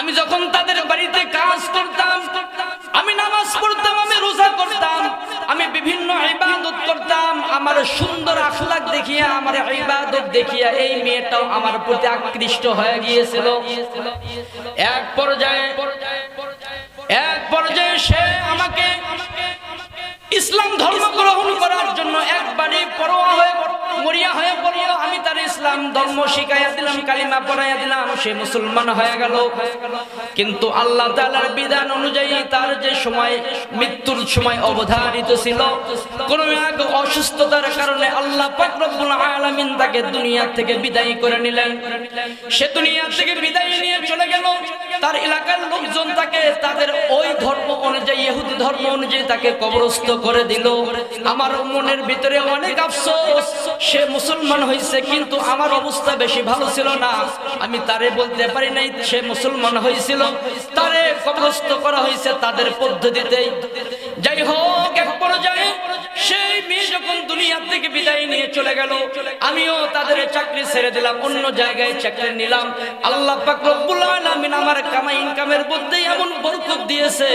আমি যখন তাদের বাড়িতে কাজ করতাম, আমি নামাজ পড়তাম, আমি রোজা করতাম, আমি বিভিন্ন ইবাদত করতাম, আমার সুন্দর আখলাক দেখিয়া, আমার ইবাদত দেখিয়া এই মেয়েটাও আমার প্রতি আকৃষ্ট হয়ে গিয়েছিল। এক পর্যায়ে এক পর্যায়ে সে আমাকে ইসলাম ধর্ম শিখাইয়া দিলাম, কালিমা পড়াইয়া দিলাম, সে মুসলমান হয়ে গেল। কিন্তু আল্লাহ তাআলার বিধান অনুযায়ী তার যে সময়, মৃত্যুর সময় অবধারিত ছিল, কোন এক অসুস্থতার কারণে আল্লাহ পাক রব্বুল আলামিন তাকে দুনিয়া থেকে বিদায় করে নিলেন। সে দুনিয়া থেকে বিদায় নিয়ে চলে গেল। তার এলাকার লোকজন তাকে, তাদের ওই ধর্ম অনুযায়ী, ইহুদি ধর্ম অনুযায়ী তাকে কবরস্থ করে দিল। আমার মনের ভিতরে অনেক আফসোস, সে মুসলমান হয়েছে কিন্তু আমার অবস্থা বেশি ভালো ছিল না। আমি তারে বলতে পারি নাই, সে মুসলমান হয়েছিল। তারে কবরস্থ করা হয়েছে তাদের পদ্ধতিতেই। যাই হোক, এক পর্যায়ে সেই মেয়ে যখন দুনিয়া থেকে বিদায় নিয়ে চলে গেল, আমিও তাদের চাকরি ছেড়ে দিলাম, অন্য জায়গায় চাকরি নিলাম। আল্লাহ পাক রব্বুল আলামিন আমার কামাই, ইনকামের মধ্যে এমন বরকত দিয়েছে।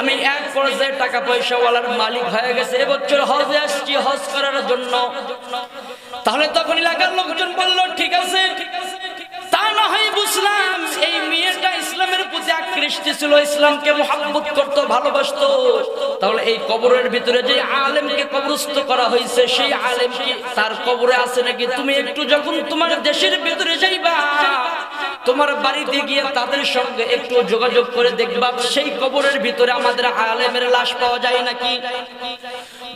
আমি এক পর্যায়ে টাকা পয়সা ওয়ালার মালিক হয়ে গেছে। এবছর হজে আসছি, হজ করার জন্য। তাহলে তখন এলাকার লোকজন বলল, ঠিক আছে। তা না হয় বুঝলাম, এই মেয়েটা ইসলামের প্রতি আকৃষ্ট ছিল, ইসলামকে মহাব্বত করত, ভালোবাসতো। তাহলে এই কবরের ভিতরে যে আলেমকে কবরস্থ করা হয়েছে, সেই আলেম কি তার কবরে আছে নাকি? তুমি একটু যখন তোমার দেশের ভিতরে যাইবা, তোমার বাড়িতে গিয়ে তাদের সঙ্গে একটু যোগাযোগ করে দেখবা, সেই কবরের ভিতরে আমাদের আলেমের লাশ পাওয়া যায় নাকি?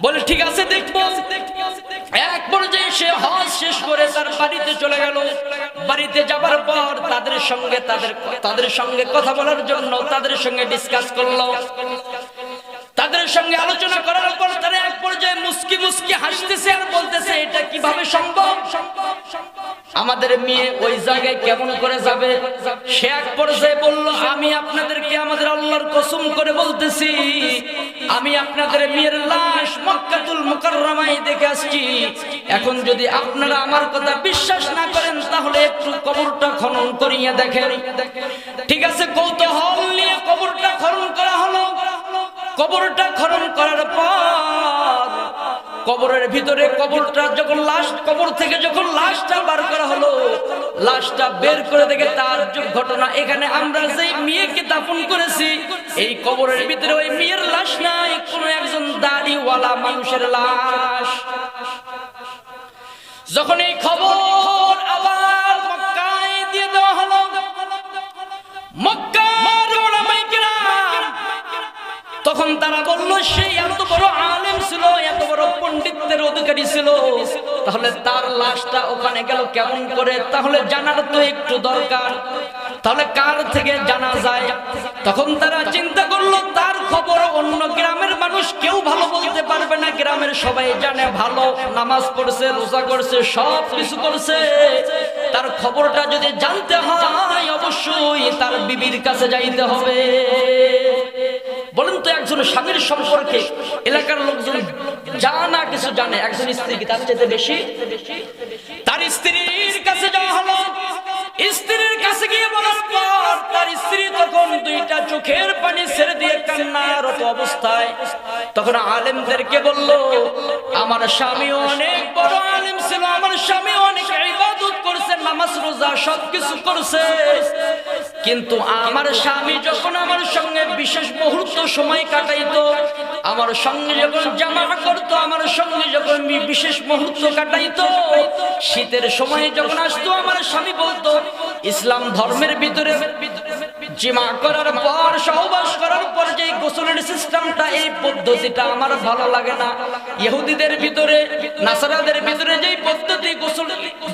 বলে, ঠিক আছে, দেখব। এক পর্যায়ে সে হজ শেষ করে তার বাড়িতে চলে গেল। বাড়িতে যাবার পর তাদের সঙ্গে তাদের তাদের সঙ্গে কথা বলার জন্য তাদের সঙ্গে ডিসকাস করল। তাদের সঙ্গে আলোচনা করার পর তারা এক পর্যায়ে মুস্কি মুস্কি হাসতেছে আর বলতেছে, এটা কীভাবে সম্ভব? আমাদের মেয়ে ওই জায়গায় কেমন করে যাবে? সে এক পর্যায়ে বলল, আমি আপনাদেরকে আমাদের আল্লাহর কসম করে বলতেছি, আমি আপনাদের মেয়ের লাশ মক্কাতুল মুকাররমায় দেখে আসছি। এখন যদি আপনারা আমার কথা বিশ্বাস না করেন, তাহলে একটু কবরটা খনন করিয়ে দেখেন। ঠিক আছে, কৌতূহল নিয়ে কবরটা খনন করা হলো। কবরটা খনন করার পর কবরের ভিতরে কবরটা যখন লাশ কবর থেকে যখন লাশটা বার করা হলো, লাশটা বের করে দেখে তার ঘটনা। এখানে আমরা যেই মেয়েকে দাফন করেছি, এই কবরের ভিতরে ওই মেয়ের লাশ নাই, কোন একজন দাড়িওয়ালা মানুষের লাশ। যখন এই খবর তখন তারা বলল সেই এত বড় আলেম ছিল, এত বড় পণ্ডিতের অধিকারী ছিল, তাহলে তার লাশটা ওখানে গেল কেমন করে? তাহলে জানার তো একটু দরকার। তাহলে কার থেকে জানা যায়? তখন তারা চিন্তা করল, তার খবর অন্য গ্রামের মানুষ কেউ ভালো বলতে পারবে না। গ্রামের সবাই জানে, ভালো, নামাজ পড়ছে, রোজা করছে, সব কিছু করছে। তার খবরটা যদি জানতে হয়, অবশ্যই তার বিবির কাছে যাইতে হবে। বলেন তো একজন স্বামীর সম্পর্কে এলাকার লোকজন জানা কিছু জানে। একজন স্ত্রী কি তার চাইতে বেশি? তার স্ত্রীর কাছে যাওয়া হলো। স্ত্রীর কাছে গিয়ে বলার পর তার স্ত্রী তখন দুইটা চোখের পানি ছেড়ে দিয়ে কান্নারত অবস্থায়। তখন আলেমদেরকে বলল, আমার স্বামী অনেক বড় আলেম ছিল, আমার স্বামী অনেক ইবাদত করছে, নামাজ, রোজা সবকিছু করছে। কিন্তু আমার স্বামী যখন আমার সঙ্গে বিশেষ মুহূর্ত সময় কাটাইতো, আমার সঙ্গে যখন জামা করতো, আমার সঙ্গে যখন বিশেষ মুহূর্ত কাটাইতো, শীতের সময় যখন আসতো, আমার স্বামী বলতো, ইসলাম ধর্মের ভিতরে জিমা করার পর, সহবাস করার পর যে গোসলের সিস্টেমটা এই পদ্ধতিটা আমার ভালো লাগে না। ইহুদিদের ভিতরে, নাসারাদের ভিতরে যে পদ্ধতি, গোসল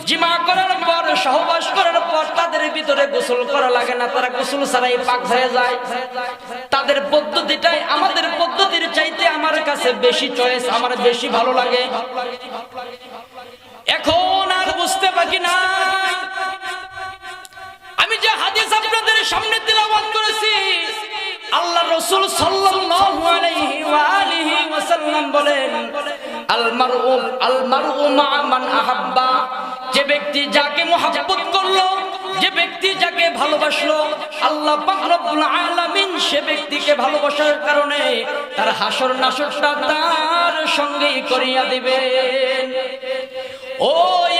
জিমা করার পর, সহবাস করার পর তাদের ভিতরে গোসল করা লাগে না। তারা গোসল ছাড়াই পাক হয়ে যায়। তাদের পদ্ধতিটাই আমাদের পদ্ধতির চাইতে আমার কাছে বেশি চয়েস আমার বেশি ভালো লাগে। এখন আর বুঝতে বাকি না যে হাদিস আপনাদের সামনে তিলাওয়াত করেছি। আল্লাহ রাসূল বলেন যে ব্যক্তি যাকে করল, যে ব্যক্তি যাকে ভালোবাসলো, আল্লাহ আলামিন সে ব্যক্তিকে ভালোবাসার কারণে তার হাসর নাসরটা তার সঙ্গেই করিয়া দিবেন। ও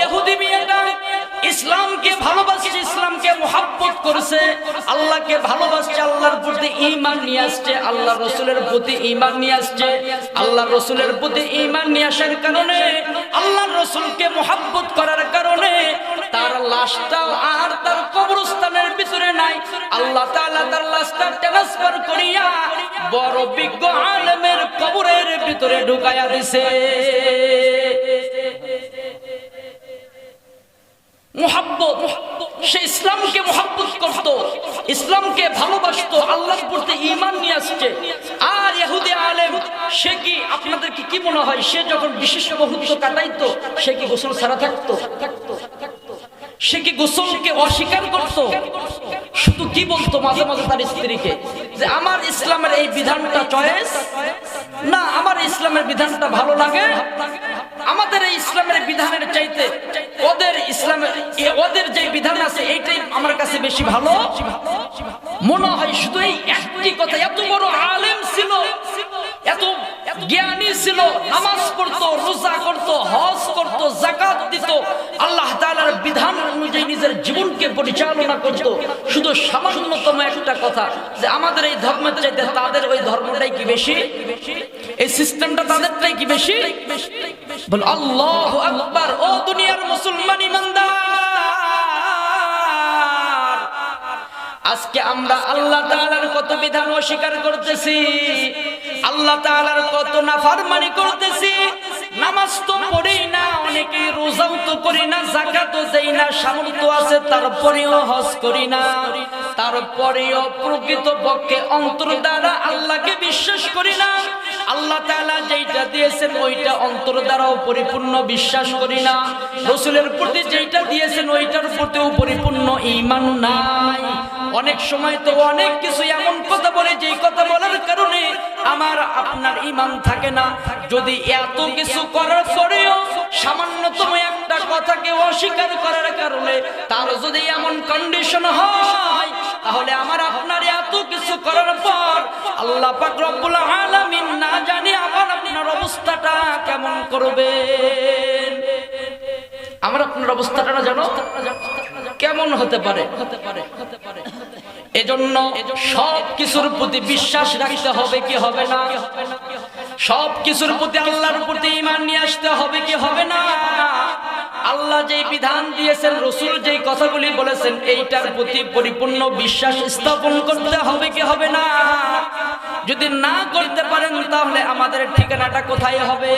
ইহুদি ইসলামকে ভালোবাসছে, ইসলামকে মোহাব্বত করছে, আল্লাহকে ভালোবাসছে, আল্লাহর প্রতি ইমান নিয়ে আসছে আল্লাহ রসুলের প্রতি ইমান নিয়ে আসছে আল্লাহ রসুলের প্রতি ইমান নিয়ে আসার কারণে আল্লাহ রসুলকে মোহাব্বত করার কারণে তার লাশটাও আর তার কবরস্থানের ভিতরে নাই। আল্লাহ তাআলা তার লাশটা ট্রান্সফার করিয়া বড় বিজ্ঞ আলেমের কবরের ভিতরে ঢুকাইয়া দিছে। মোহাব্বত, সে ইসলামকে মোহাব্বত করত, ইসলামকে ভালোবাসতো, আল্লাহর প্রতি ঈমান নিয়ে আসছে। আর ইহুদি আলেম, সে কি আপনাদেরকে কি মনে হয়, সে যখন বিশেষ মুহূর্ত কাটাইতো, সে কি গোসল ছাড়া থাকতো? সে কি গোসলকে অস্বীকার করত? শুধু কি বলতো মাঝে মাঝে তার স্ত্রীকে? যে আমার ইসলামের এই বিধানটা চয়েস না, আমার ইসলামের বিধানটা ভালো লাগে। আমাদের এই ইসলামের বিধানের চাইতে ওদের ইসলামের ওদের যে বিধান আছে, এইটাই আমার কাছে বেশি ভালো। মনে হয় শুধু এই একটি কথা, এত বড় আলেম ছিল জ্ঞানী ছিল, নামাজ পড়তো, রোজা করত, হজ করত জাকাত দিত। আল্লাহ তাআলার বিধান অনুযায়ী নিজের জীবনকে পরিচালনা করত। শুধু সামান্যতম একটা কথা, যে আমাদের এই ধর্মের চাইতে তাদের ওই ধর্মটাই কি বেশি? এই সিস্টেমটা তাদেরটাই কি বেশি? বল, আল্লাহ আকবার, ও দুনিয়ার মুসলমান ইমানদার আজকে আমরা আল্লাহ তাআলার কত বিধান অস্বীকার করতেছি, আল্লাহ তাআলার কত নাফরমানি করতেছি, নামাজ তো পড়ি না, অনেকে রোজাও তো করি না, যাকাতও দেই না, সামর্থ্য আছে, তারপরেও হজ করি না। তারপরেও প্রকৃত পক্ষে অন্তর দ্বারা আল্লাহকে বিশ্বাস করি না। আল্লাহ তাআলা যেইটা দিয়েছেন, ওইটা অন্তর দ্বারাও পরিপূর্ণ বিশ্বাস করি না। রসুলের প্রতি যেইটা দিয়েছেন, ওইটার প্রতিও পরিপূর্ণ ঈমান নাই অনেক সময় তো অনেক কিছু এমন কথা বলে, যেই কথা বলার কারণে আমার আপনার ইমান থাকে না। যদি এত কিছু করার পরেও সামান্যতম একটা কথাকে অস্বীকার করার কারণে তার যদি এমন কন্ডিশন হয়, তাহলে আমার আপনার এত কিছু করার পর আল্লাহ পাক রব্বুল না জানি আমার আপনার অবস্থাটা কেমন করবেন আমার আপনার অবস্থাটা না জানো? কেমন হতে পারে? এজন্য সব কিছুর প্রতি বিশ্বাস রাখতে হবে কি হবে না? সব কিছুর প্রতি আল্লাহর প্রতি ইমান নিয়ে আসতে হবে কি হবে না? আল্লাহ যেই বিধান দিয়েছেন, রসুল যেই কথাগুলি বলেছেন, এইটার প্রতি পরিপূর্ণ বিশ্বাস স্থাপন করতে হবে কি হবে না? যদি না করতে পারেন, তাহলে আমাদের ঠিকানাটা কোথায় হবে?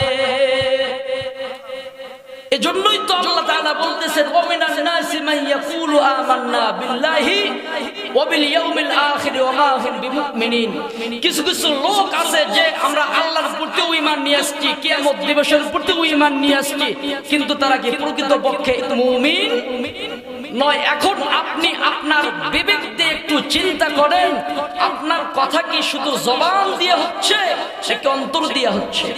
এজন্যই তো আল্লাহ তাআলা বলতেছেন, ওমিনান নাসি মান ইয়াকুলু আমান্না বিল্লাহি ওয়া বিল ইয়াউমিল আখির ওয়া মা হুম বিমুমিনিন। কিছু কিছু লোক আছে যে আমরা আল্লাহর প্রতিও ঈমান নিয়ে আসছি, কিয়ামত দিবসের প্রতিও ঈমান নিয়ে আসছি, কিন্তু তারা কি প্রকৃত পক্ষে মুমিন? নয়, এখন আপনি আপনার বিবেক দিয়ে একটু চিন্তা করেন। আপনার কথা কি শুধু জবান দিয়ে হচ্ছে সে কি অন্তর দিয়ে হচ্ছে?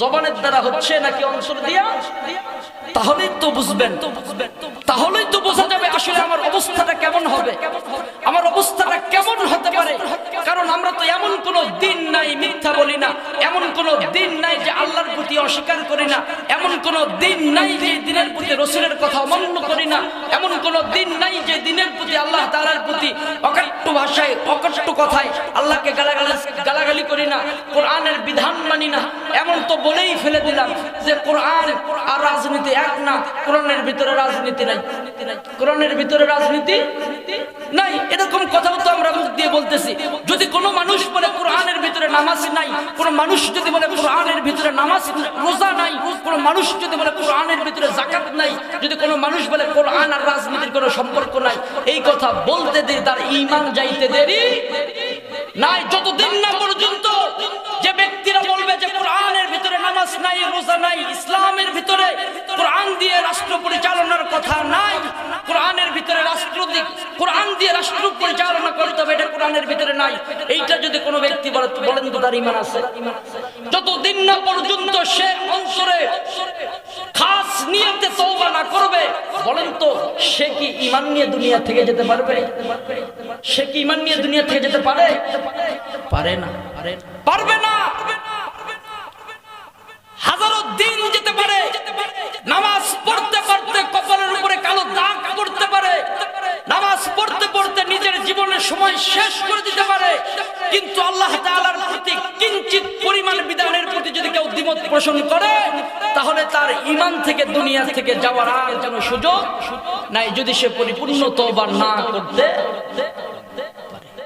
জবানের দ্বারা হচ্ছে, নাকি অন্তর দিয়া? তাহলেই তো বুঝবেন। তাহলেই তো বোঝা আসলে আমার অবস্থাটা কেমন হবে? আমার অবস্থাটা কেমন হতে পারে? কারণ আমরা তো এমন কোন দিন নাই, মিথ্যা বলি না। এমন কোন দিন নাই যে আল্লাহর প্রতি অস্বীকার করি না। এমন কোন দিন নাই যে দিনের প্রতি রসুলের কথা অমান্য করি না। এমন কোন দিন নাই যে দিনের প্রতি আল্লাহ তাআলার প্রতি অকাট্য ভাষায় অকাট্য কথায় আল্লাহকে গালাগালি গালাগালি করি না। কোরআনের বিধান মানি না। এমন তো বলেই ফেলে দিলাম যে কোরআন আর রাজনীতি এক না। কোরআনের ভিতরে রাজনীতি নাই। কোরআনের ভিতরে রাজনীতি নাই। এরকম কথাও তো আমরা মুখ দিয়ে বলতেছি। যদি কোনো মানুষ বলে কোরআনের ভিতরে নামাজ নাই, কোনো মানুষ যদি বলে কোরআনের ভিতরে নামাজ রোজা নাই, কোনো মানুষ যদি বলে কোরআনের ভিতরে জাকাত নাই, যদি কোনো মানুষ বলে কোরআন আর রাজনীতির কোনো সম্পর্ক নাই, এই কথা বলতে দেরি, তার ঈমান যাইতে দেরি নাই। যতদিন না পর্যন্ত যে ব্যক্তিরা বলবে যে কোরআনের ভিতরে নামাজ নাই, রোজা নাই, ইসলামের ভিতরে কোরআন দিয়ে রাষ্ট্র পরিচালনার কথা নাই। কোরআনের ভিতরে রাষ্ট্র কোরআন দিয়ে রাষ্ট্র পরিচালনা করতে হবে, এটা কোরআনের ভিতরে নাই। এইটা যদি কোনো ব্যক্তি বলে বলেন তো তার ইমান আছে। যতদিন না পর্যন্ত সে অন্তরে খাস নিয়তে তওবা না করবে, বলেন তো, সে কি ইমান নিয়ে দুনিয়া থেকে যেতে পারবে? সে কি ইমান নিয়ে দুনিয়া থেকে যেতে পারে? পারে না। পারবে না হাজারো দিন যেতে পারে। নামাজ পড়তে পড়তে কপালের উপরে কালো দাগ পড়তে পারে। নামাজ পড়তে পড়তে নিজের জীবনের সময় শেষ করে দিতে পারে। কিন্তু আল্লাহ তাআলার প্রতি কিঞ্চিত পরিমাণ বিধানের প্রতি যদি কেউ দ্বিমত পোষণ করে, তাহলে তার ঈমান থেকে, দুনিয়া থেকে যাওয়ার আর কোনো সুযোগ নাই। যদি সে পরিপূর্ণ তওবা না করতে